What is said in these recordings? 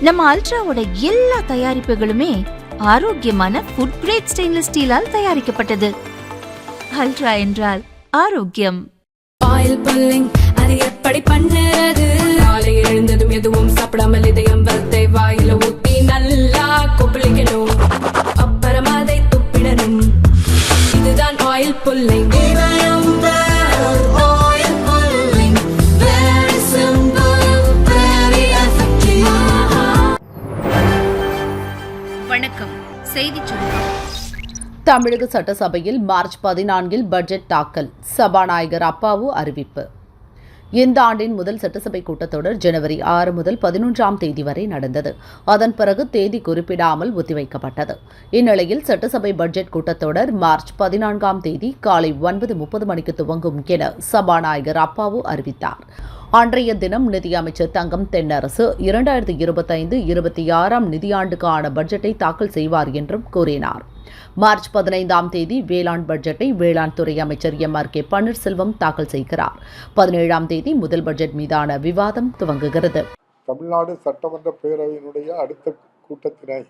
நம்ம அல்ட்ராவோட எல்லா தயாரிப்புகளுமே ஆரோக்கியமான ஃபுட் கிரேட் ஸ்டெயின்லெஸ் ஸ்டீலால் தயாரிக்கப்பட்டது. அல்ட்ரா என்றால் ஆரோக்கியம். ஆயில் புல்லிங் அது எப்படி பண்ணுறது? காலை எழுந்ததும் எதுவும் சாப்பிடாமல் இதயம் வளர்த்தை வாயில ஊத்தி நல்லா கொப்பளிக்கணும். அப்புறம் அதை துப்பிடணும். இதுதான் ஆயில் புல்லிங் செய்தி சுருக்கம். தமிழக சட்டசபையில் மார்ச் பதினான்கில் பட்ஜெட் தாக்கல். சபாநாயகர் அப்பாவு அறிவிப்பு. இந்த ஆண்டின் முதல் சட்டசபை கூட்டத்தொடர் ஜனவரி ஆறு முதல் பதினொன்றாம் தேதி வரை நடந்தது. அதன் பிறகு தேதி குறிப்பிடாமல் ஒத்திவைக்கப்பட்டது. இந்நிலையில் சட்டசபை பட்ஜெட் கூட்டத்தொடர் மார்ச் பதினான்காம் தேதி காலை ஒன்பது முப்பது மணிக்கு துவங்கும் என சபாநாயகர் அப்பாவு அறிவித்தார். அன்றைய தினம் நிதியமைச்சர் தங்கம் தென்னரசு இரண்டாயிரத்தி இருபத்தைந்து இருபத்தி ஆறாம் நிதியாண்டுக்கான பட்ஜெட்டை தாக்கல் செய்வார் என்றும் கூறினார். மார்ச் பதினைந்தாம் தேதி வேளாண் பட்ஜெட்டை வேளாண் துறை அமைச்சர் எம் ஆர் கே பன்னீர்செல்வம் தாக்கல் செய்கிறார். பதினேழாம் தேதி முதல் பட்ஜெட் மீதான விவாதம் துவங்குகிறது. தமிழ்நாடு சட்டமன்ற பேரவையினுடைய அடுத்த கூட்டத்தினை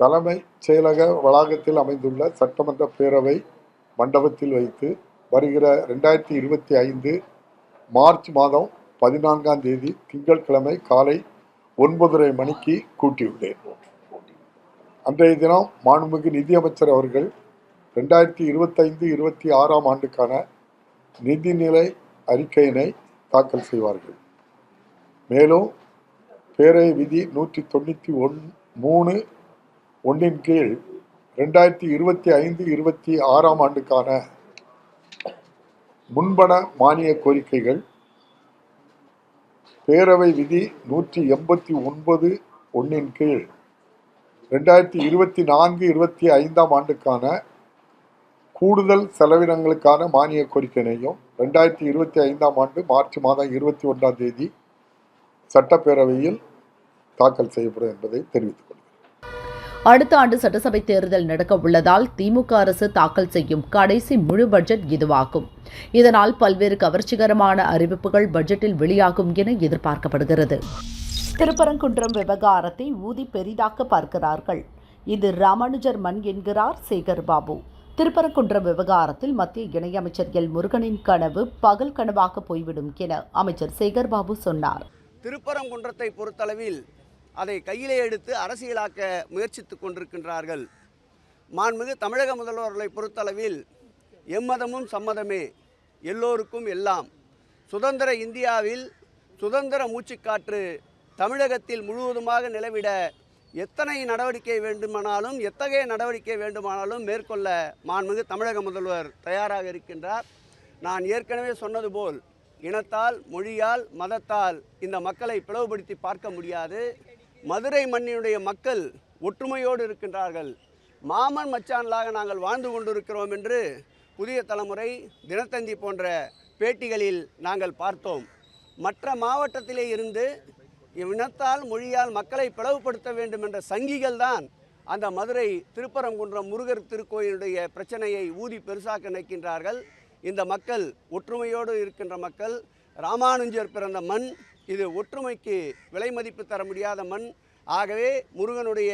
தலைமைச் செயலக வளாகத்தில் அமைந்துள்ள சட்டமன்ற பேரவை மண்டபத்தில் வைத்து வருகிற ரெண்டாயிரத்தி இருபத்தி ஐந்து மார்ச் மாதம் பதினான்காம் தேதி திங்கட்கிழமை காலை ஒன்பதரை மணிக்கு கூட்டியுள்ளேன் அன்றைய தினம் மாண்புமிகு நிதியமைச்சர் அவர்கள் ரெண்டாயிரத்தி இருபத்தைந்து இருபத்தி ஆறாம் ஆண்டுக்கான நிதிநிலை அறிக்கையினை தாக்கல் செய்வார்கள். மேலும் பேரவை விதி நூற்றி தொண்ணூற்றி ஒன் மூணு ஒன்றின் கீழ் ரெண்டாயிரத்தி இருபத்தி ஐந்து இருபத்தி ஆறாம் ஆண்டுக்கான முன்பண மானிய கோரிக்கைகள் பேரவை விதி நூற்றி எண்பத்தி ஒன்பது ஒன்றின் கீழ் ரெண்டாயிரத்தி இருபத்தி நான்கு இருபத்தி ஐந்தாம் ஆண்டுக்கான கூடுதல் செலவினங்களுக்கான மானிய கோரிக்கையினையும் ரெண்டாயிரத்தி இருபத்தி ஐந்தாம் ஆண்டு மார்ச் மாதம் இருபத்தி ஒன்றாம் தேதி சட்டப்பேரவையில் தாக்கல் செய்யப்படும் என்பதை தெரிவித்துக் கொள்கிறேன். அடுத்த ஆண்டு சட்டசபை தேர்தல் நடக்க உள்ளதால் திமுக அரசு தாக்கல் செய்யும் கடைசி முழு பட்ஜெட் இதுவாகும். இதனால் பல்வேறு கவர்ச்சிகரமான அறிவிப்புகள் பட்ஜெட்டில் வெளியாகும் என எதிர்பார்க்கப்படுகிறது. திருப்பரங்குன்றம் விவகாரத்தை ஊதி பெரிதாக்க பார்க்கிறார்கள். இது ராமானுஜர் மண் என்கிறார் சேகர் பாபு. திருப்பரங்குன்றம் விவகாரத்தில் மத்திய இணையமைச்சர் எல் முருகனின் கனவு பகல் கனவாக போய்விடும் என அமைச்சர் சேகர் பாபு சொன்னார். திருப்பரங்குன்றத்தை பொறுத்தளவில் அதை கையிலே எடுத்து அரசியலாக்க முயற்சித்துக் கொண்டிருக்கின்றார்கள். மாண்புமிகு தமிழக முதல்வர்களை பொறுத்தளவில் எம்மதமும் சம்மதமே எல்லோருக்கும் எல்லாம். சுதந்திர இந்தியாவில் சுதந்திர மூச்சுக்காற்று தமிழகத்தில் முழுவதுமாக நிலவிட எத்தனை நடவடிக்கை வேண்டுமானாலும் எத்தகைய நடவடிக்கை வேண்டுமானாலும் மேற்கொள்ள மாண்புமிகு தமிழக முதல்வர் தயாராக இருக்கின்றார். நான் ஏற்கனவே சொன்னது போல் இனத்தால் மொழியால் மதத்தால் இந்த மக்களை பிளவுபடுத்தி பார்க்க முடியாது. மதுரை மண்ணினுடைய மக்கள் ஒற்றுமையோடு இருக்கின்றார்கள். மாமன் மச்சான்களாக நாங்கள் வாழ்ந்து கொண்டிருக்கிறோம் என்று புதிய தலைமுறை தினத்தந்தி போன்ற பேட்டிகளில் நாங்கள் பார்த்தோம். மற்ற மாவட்டத்திலே இருந்து இனத்தால் மொழியால் மக்களை பிளவுபடுத்த வேண்டும் என்ற சங்கிகள் தான் அந்த மதுரை திருப்பரங்குன்றம் முருகர் திருக்கோயிலுடைய பிரச்சனையை ஊதி பெருசாக்க நினைக்கின்றார்கள். இந்த மக்கள் ஒற்றுமையோடு இருக்கின்ற மக்கள் ராமானுஜர் பிறந்த மண் இது ஒற்றுமைக்கு விலை மதிப்பு தர முடியாத மண். ஆகவே முருகனுடைய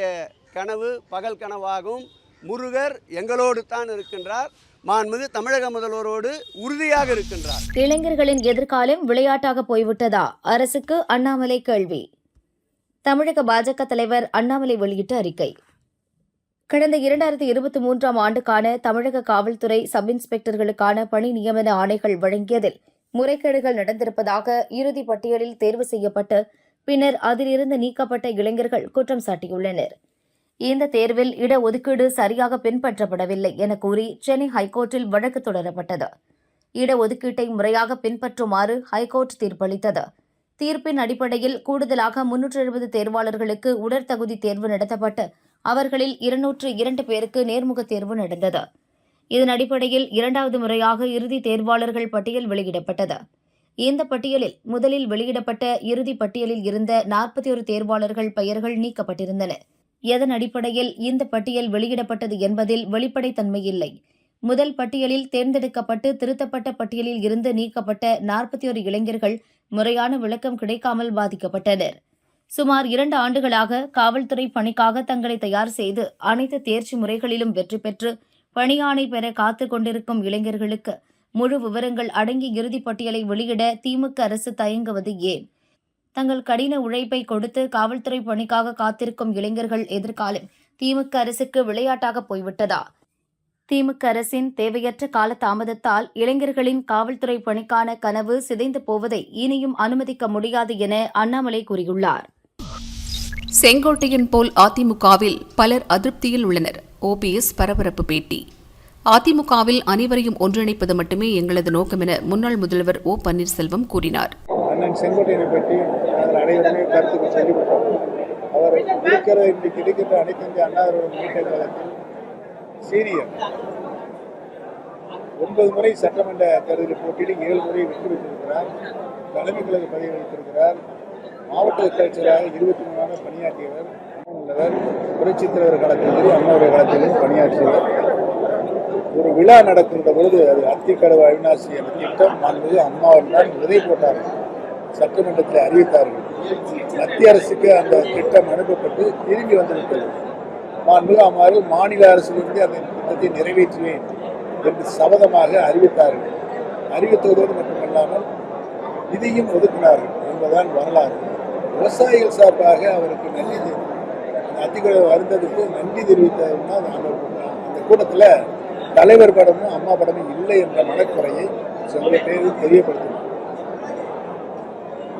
கனவு பகல் கனவாகும். முருகர் எங்களோடு தான் இருக்கின்றார். மாண்புமிகு தமிழக முதல்வரோடு உறுதியாக இருக்கின்றார். இளைஞர்களின் எதிர்காலம் விளையாட்டாக போய்விட்டதா? அரசுக்கு அண்ணாமலை கேள்வி. தமிழக பாஜக தலைவர் அண்ணாமலை வெளியிட்ட அறிக்கை. கடந்த இரண்டாயிரத்தி இருபத்தி மூன்றாம் ஆண்டுக்கான தமிழக காவல்துறை சப் இன்ஸ்பெக்டர்களுக்கான பணி நியமன ஆணைகள் வழங்கியதில் முறைகேடுகள் நடந்திருப்பதாக இறுதி பட்டியலில் தேர்வு செய்யப்பட்டு பின்னர் அதிலிருந்து நீக்கப்பட்ட இளைஞர்கள் குற்றம் சாட்டியுள்ளனர். இந்த தேர்வில் இடஒதுக்கீடு சரியாக பின்பற்றப்படவில்லை என கூறி சென்னை ஹைகோர்ட்டில் வழக்கு தொடரப்பட்டது. இடஒதுக்கீட்டை முறையாக பின்பற்றுமாறு ஹைகோர்ட் தீர்ப்பளித்தது. தீர்ப்பின் அடிப்படையில் கூடுதலாக முன்னூற்று எழுபது தேர்வாளர்களுக்கு உடற்தகுதி தேர்வு நடத்தப்பட்டு அவர்களில் இருநூற்று இரண்டு பேருக்கு நேர்முக தேர்வு நடந்தது. இதன் அடிப்படையில் இரண்டாவது முறையாக இறுதி தேர்வாளர்கள் பட்டியல் வெளியிடப்பட்டது. இந்த பட்டியலில் முதலில் வெளியிடப்பட்ட இறுதி பட்டியலில் இருந்த நாற்பத்தி ஒரு தேர்வாளர்கள் பெயர்கள் நீக்கப்பட்டிருந்தன. எதன் அடிப்படையில் இந்த பட்டியல் வெளியிடப்பட்டது என்பதில் வெளிப்படைத்தன்மை இல்லை முதல் பட்டியலில் தேர்ந்தெடுக்கப்பட்டு திருத்தப்பட்ட பட்டியலில் இருந்து நீக்கப்பட்ட நாற்பத்தி ஒரு இளைஞர்கள் முறையான விளக்கம் கிடைக்காமல் பாதிக்கப்பட்டனர். சுமார் இரண்டு ஆண்டுகளாக காவல்துறை பணிக்காக தங்களை தயார் செய்து அனைத்து தேர்ச்சி முறைகளிலும் வெற்றி பெற்று பணியாணை பெற காத்து கொண்டிருக்கும் இளைஞர்களுக்கு முழு விவரங்கள் அடங்கிய இறுதிப் பட்டியலை வெளியிட திமுக அரசு தயங்குவது ஏன்? தங்கள் கடின உழைப்பை கொடுத்து காவல்துறை பணிக்காக காத்திருக்கும் இளைஞர்கள் எதிர்காலம் திமுக அரசுக்கு விளையாட்டாக போய்விட்டதா? திமுக அரசின் தேவையற்ற கால தாமதத்தால் இளைஞர்களின் காவல்துறை பணிக்கான கனவு சிதைந்து போவதை இனியும் அனுமதிக்க முடியாது என அண்ணாமலை கூறியுள்ளார். செங்கோட்டையன் போல் அதிமுகவில் பலர் அதிருப்தியில் உள்ளனர். ஓபிஎஸ் பரபரப்பு பேட்டி. அதிமுகவில் அனைவரையும் ஒன்றிணைப்பது மட்டுமே எங்களது நோக்கம் என முன்னாள் முதல்வர் ஓ பன்னீர்செல்வம் கூறினார். அண்ணன் செங்கோட்டையனை பற்றி நாங்கள் அனைவருமே கருத்துக்கு சொல்லிவிட்டோம். அவர் இருக்கிற இன்று கிடைக்கின்ற அனைத்து இந்திய அண்ணா காலத்தில் முன்னேற்ற ஒன்பது முறை சட்டமன்ற தேர்தலில் போட்டியில் ஏழு முறை வெற்றி பெற்றிருக்கிறார். தலைமை கழக பதவி வகித்திருக்கிறார். மாவட்ட கலைச்சராக இருபத்தி மூணு ஆண்டு பணியாற்றியவர் உள்ளவர். புரட்சி தலைவர் காலத்திலும் அம்மாவுடைய காலத்திலும் பணியாற்றியவர். ஒரு விழா நடக்கின்ற பொழுது அது அத்திக்கடவு அவிநாசி என்ற திட்டம் அன்பது அம்மாவில் தான் விதை போட்டார்கள். சட்டமன்றத்தில் அறிவித்தார்கள். மத்திய அரசுக்கு அந்த திட்டம் அனுப்பப்பட்டு திரும்பி வந்துவிட்டது. மாண்புமிகு அம்மாவில் மாநில அரசிலிருந்து அந்த திட்டத்தை நிறைவேற்றுவேன் என்று சபதமாக அறிவித்தார்கள். அறிவித்ததோடு மட்டுமல்லாமல் நிதியும் ஒதுக்கினார்கள் என்பதுதான் வரலாறு. விவசாயிகள் சார்பாக அவருக்கு நன்றி அத்திக்குழு வருந்ததுக்கு நன்றி தெரிவித்ததுன்னா அந்த அந்த கூட்டத்தில் தலைவர் படமும் அம்மா படமும் இல்லை என்ற மனக்குறையை சில பேர் தெரியப்படுத்தினார்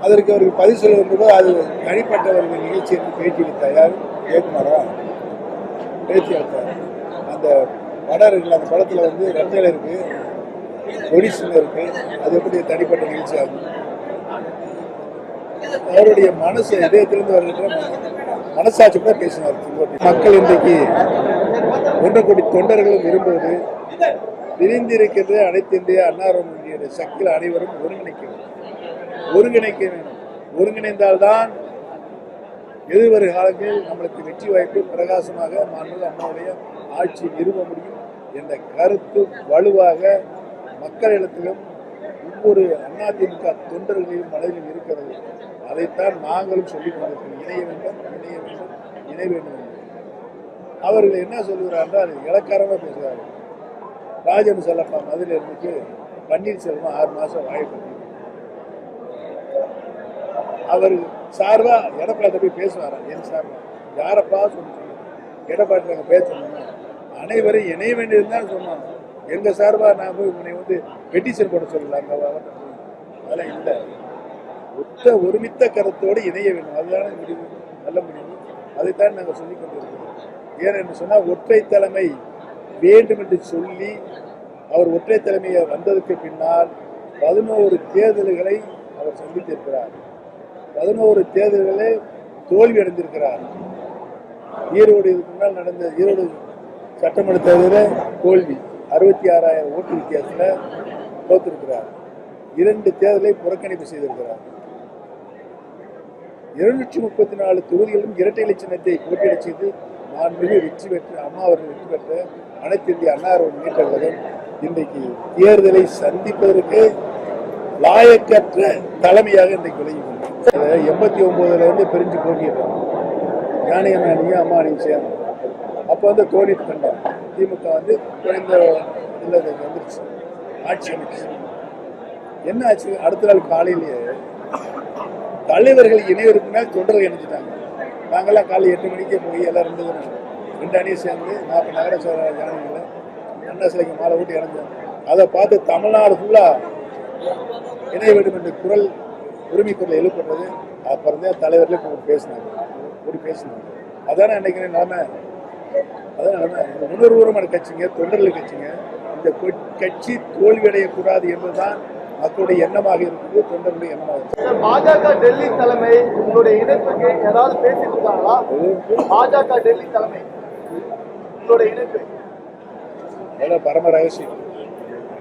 அதற்கு அவருக்கு பதில் சொல்லும்போது அது தனிப்பட்டவர்கள் நிகழ்ச்சி என்று பேட்டி தயார் ஜெயக்குமாரா? பேட்டி அளித்தார் அந்த படம் இருக்குல்ல அந்த படத்தில் வந்து ரத்தல் இருக்குது ஒடிசன் இருக்கு. அது எப்படி தனிப்பட்ட நிகழ்ச்சி ஆகும். அவருடைய மனசு இதயத்திலிருந்து வருகின்ற மனசாட்சி கூட பேசினார். மக்கள் இன்றைக்கு ஒன்று கோடி தொண்டர்களும் விரும்புவது விரிந்திருக்கின்ற அனைத்து இந்திய அன்னாரம் சக்தியில் அனைவரும் ஒருங்கிணைக்கிறது. ஒருங்கிணைக்க வேண்டும். ஒருங்கிணைந்தால்தான் எதிர்வரும் காலங்களில் நம்மளுக்கு வெற்றி வாய்ப்பு பிரகாசமாக மாண்புமிகு அம்மாவுடைய ஆட்சி நிறுவ முடியும் என்ற கருத்து வலுவாக மக்களிடத்திலும் ஒவ்வொரு அதிமுக தொண்டர்களையும் மனதிலும் இருக்கிறது. அதைத்தான் நாங்களும் சொல்லிக் கொண்டிருக்கிறோம். இணைய வேண்டும் இணைய வேண்டும் இணை வேண்டும் அவர்கள் என்ன சொல்கிறார் என்றால் இலக்காரமாக பேசுகிறார்கள். ராஜன் செல்லப்பா மதுரை இருந்துச்சு பன்னீர்செல்வம் ஆறு மாதம் வாய்ப்பு அவர் சார்பாக எடப்பாடி போய் பேசுவாரா? என் சார்பா. யாரப்பா சொல்லி சொல்லு எடப்பாடி நாங்கள் பேசணும்னா அனைவரும் இணைய வேண்டியதுதான் சொன்னோம் எங்கள் சார்பாக நான் போய் உன்னை வந்து பெட்டிஷன் போட சொல்லலாம் அங்கே அதெல்லாம் இல்லை. ஒத்த ஒருமித்த கருத்தோடு இணைய வேண்டும். அதுதானே முடிவு. நல்ல முடிவு. அதைத்தான் நாங்கள் சொல்லிக் கொண்டிருக்கிறோம். ஏனென்று சொன்னால் ஒற்றை தலைமை வேண்டும் என்று சொல்லி அவர் ஒற்றை தலைமையை வந்ததுக்கு பின்னால் பதினோரு தேர்தல்களை அவர் சந்தித்திருக்கிறார். பதினோரு தேர்தல்களே தோல்வி அடைந்திருக்கிறார். ஈரோடு இதுக்கு முன்னால் நடந்த ஈரோடு சட்டமன்ற தேர்தலில் தோல்வி. அறுபத்தி ஆறாயிரம் ஓட்டு வித்தியாசத்தில் தோத்திருக்கிறார். இரண்டு தேர்தலை புறக்கணிப்பு செய்திருக்கிறார். இருநூற்றி முப்பத்தி நாலு தொகுதிகளிலும் இரட்டை இலட்சணத்தை சின்னத்தை போட்டியிடச் செய்து மாண்புமிகு வெற்றி பெற்று அம்மா அவர்கள் வெற்றி பெற்ற அனைத்து இந்திய அன்னார் முன்னேற்ற கழகம் இன்றைக்கு தேர்தலை சந்திப்பதற்கு லாயக்கற்ற தலைமையாக இன்றைக்கு விளங்கி எண்பத்தி ஒன்பதுல இருந்து பிரிஞ்சு போட்டியிட்டோம் ஞானியம் அணியும் அம்மா அணியும் சேரும் அப்போ வந்து தோணிட்டு கண்டோம் திமுக வந்து குறைந்த இல்லை வந்துருச்சு. ஆட்சி அமைச்சு. என்ன ஆச்சு? அடுத்த நாள் காலையிலேயே தலைவர்கள் இணைவருக்கு தொண்டர்கள் இணைஞ்சிட்டாங்க. நாங்கெல்லாம் காலை எட்டு மணிக்கே போய் எல்லாம் ரெண்டு தினம் ரெண்டு அணியும் சேர்ந்து நாற்பது நகர சபை ஜனங்களை அண்ணா சிலைக்கு மாலை ஊட்டி இணைஞ்சோம். அதை பார்த்து தமிழ்நாடு ஃபுல்லாக இணைய வேண்டும் என்ற குரல் உரிமை குரல் எழுப்பப்பட்டது அப்புறம் தான் தலைவர்களே கூப்பிட்டு பேசினாங்க. கூடி பேசினாங்க. அதானே அன்னைக்கு நிலைமை? அதான் நிலைமை? இந்த உணர்வுபூர்வமான கட்சிங்க தொண்டர்கள் கட்சிங்க இந்த கட்சி தோல்வியடையக்கூடாது என்பதுதான் மக்களுடைய எண்ணமாக இருக்குது தொண்டர்களுடைய எண்ணமாக இருக்குது. பாஜக டெல்லி தலைமை உங்களுடைய இணைப்புக்கு ஏதாவது பேசிட்டு இருக்காங்களா? பாஜக டெல்லி தலைமை உங்களுடைய இணைப்பு. பரம ரகசியம்.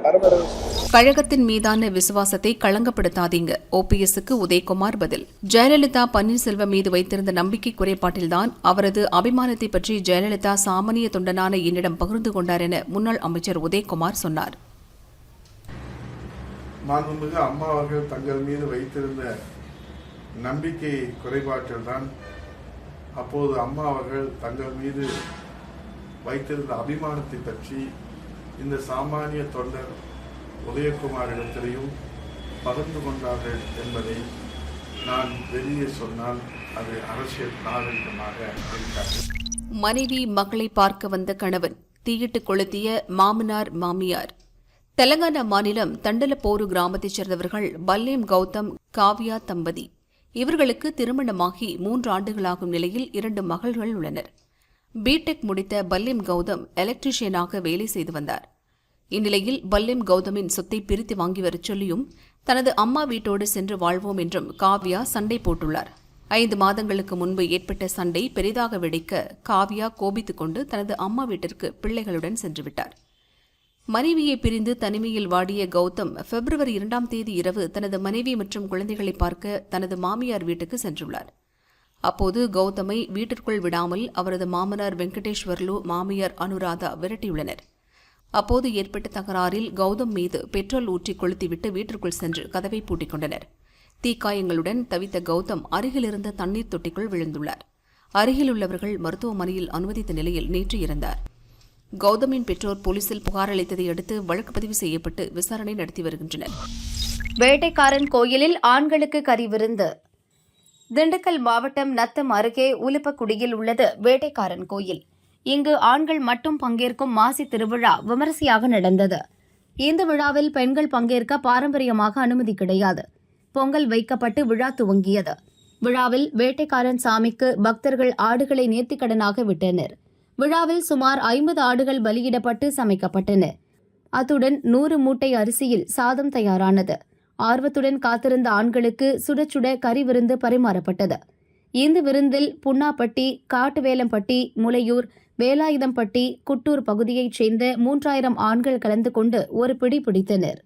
பரம ரகசியம். கழகத்தின் மீதான விசுவாசத்தை களங்கப்படுத்தாதீங்க. ஓபிஎஸ்க்கு உதயகுமார் பதில். ஜெயலலிதா பன்னீர்செல்வம் மீது வைத்திருந்த நம்பிக்கை குறைபாட்டில்தான் அவரது அபிமானத்தை பற்றி ஜெயலலிதா சாமானிய தொண்டனான என்னிடம் பகிர்ந்து கொண்டார் என முன்னாள் அமைச்சர் உதயகுமார் சொன்னார். மாண்புமிகு அம்மா அவர்கள் தங்கள் மீது வைத்திருந்த நம்பிக்கை குறைபாட்டில் தான் அப்போது அம்மா அவர்கள் தங்கள் மீது வைத்திருந்த அபிமானத்தை பற்றி இந்த சாமானிய தொண்டர் உதயகுமாரிடத்திலையும் பகிர்ந்து கொண்டார்கள் என்பதை நான் வெளியே சொன்னால் அது அரசியல் நாகரிகமாக இருக்காது. மனைவி மகளை பார்க்க வந்த கணவன் தீயிட்டு கொளுத்திய மாமனார் மாமியார். தெலங்கானா மாநிலம் தண்டலப்போரு கிராமத்தைச் சேர்ந்தவர்கள் பல்லேம் கௌதம் காவ்யா தம்பதி. இவர்களுக்கு திருமணமாகி மூன்று ஆண்டுகளாகும் நிலையில் இரண்டு மகள்கள் உள்ளனர். பிடெக் முடித்த பல்லேம் கௌதம் எலக்ட்ரிஷியனாக வேலை செய்து வந்தார். இந்நிலையில் பல்லிம் கௌதமின் சொத்தை பிரித்து வாங்கி வரச் சொல்லியும் தனது அம்மா வீட்டோடு சென்று வாழ்வோம் என்றும் காவ்யா சண்டை போட்டுள்ளார். ஐந்து மாதங்களுக்கு முன்பு ஏற்பட்ட சண்டை பெரிதாக வெடிக்க காவ்யா கோபித்துக் கொண்டு தனது அம்மா வீட்டிற்கு பிள்ளைகளுடன் சென்றுவிட்டார் மனைவியை பிரிந்து தனிமையில் வாடிய கௌதம் பிப்ரவரி இரண்டாம் தேதி இரவு தனது மனைவி மற்றும் குழந்தைகளை பார்க்க தனது மாமியார் வீட்டுக்கு சென்றுள்ளார். அப்போது கௌதமை வீட்டிற்குள் விடாமல் அவரது மாமனார் வெங்கடேஸ்வர்லு மாமியார் அனுராதா விரட்டியுள்ளனர். அப்போது ஏற்பட்ட தகராறில் கௌதம் மீது பெட்ரோல் ஊற்றி கொளுத்திவிட்டு வீட்டிற்குள் சென்று கதவை பூட்டிக் கொண்டனர் தீக்காயங்களுடன் தவித்த கௌதம் அருகிலிருந்த தண்ணீர் தொட்டிக்குள் விழுந்துள்ளார். அருகிலுள்ளவர்கள் மருத்துவமனையில் அனுமதித்த நிலையில் நேற்று இறந்தார். கௌதமின் பெற்றோர் போலீசில் புகார் அளித்ததை அடுத்து வழக்கு பதிவு செய்யப்பட்டு விசாரணை நடத்தி வருகின்றனர். வேட்டைக்காரன் கோயிலில் ஆண்களுக்கு கறி விருந்து திண்டுக்கல் மாவட்டம் நத்தம் அருகே உலுப்பக்குடியில் உள்ளது வேட்டைக்காரன் கோயில். இங்கு ஆண்கள் மட்டும் பங்கேற்கும் மாசி திருவிழா விமரிசையாக நடந்தது. இந்த விழாவில் பெண்கள் பங்கேற்க பாரம்பரியமாக அனுமதி கிடையாது. பொங்கல் வைக்கப்பட்டு விழா துவங்கியது. விழாவில் வேட்டைக்காரன் சாமிக்கு பக்தர்கள் ஆடுகளை நேர்த்திக்கடனாக விட்டனர். விழாவில் சுமார் ஐம்பது ஆடுகள் பலியிடப்பட்டு சமைக்கப்பட்டன. அத்துடன் நூறு மூட்டை அரிசியில் சாதம் தயாரானது. ஆர்வத்துடன் காத்திருந்த ஆண்களுக்கு சுட சுட கறி விருந்து பரிமாறப்பட்டது. இந்த விருந்தில் புன்னாப்பட்டி காட்டுவேலம்பட்டி முலையூர் வேலாயுதம்பட்டி குட்டூர் பகுதியைச் சேர்ந்த மூன்றாயிரம் ஆண்கள் கலந்து கொண்டு ஒரு பிடி பிடித்தனர்.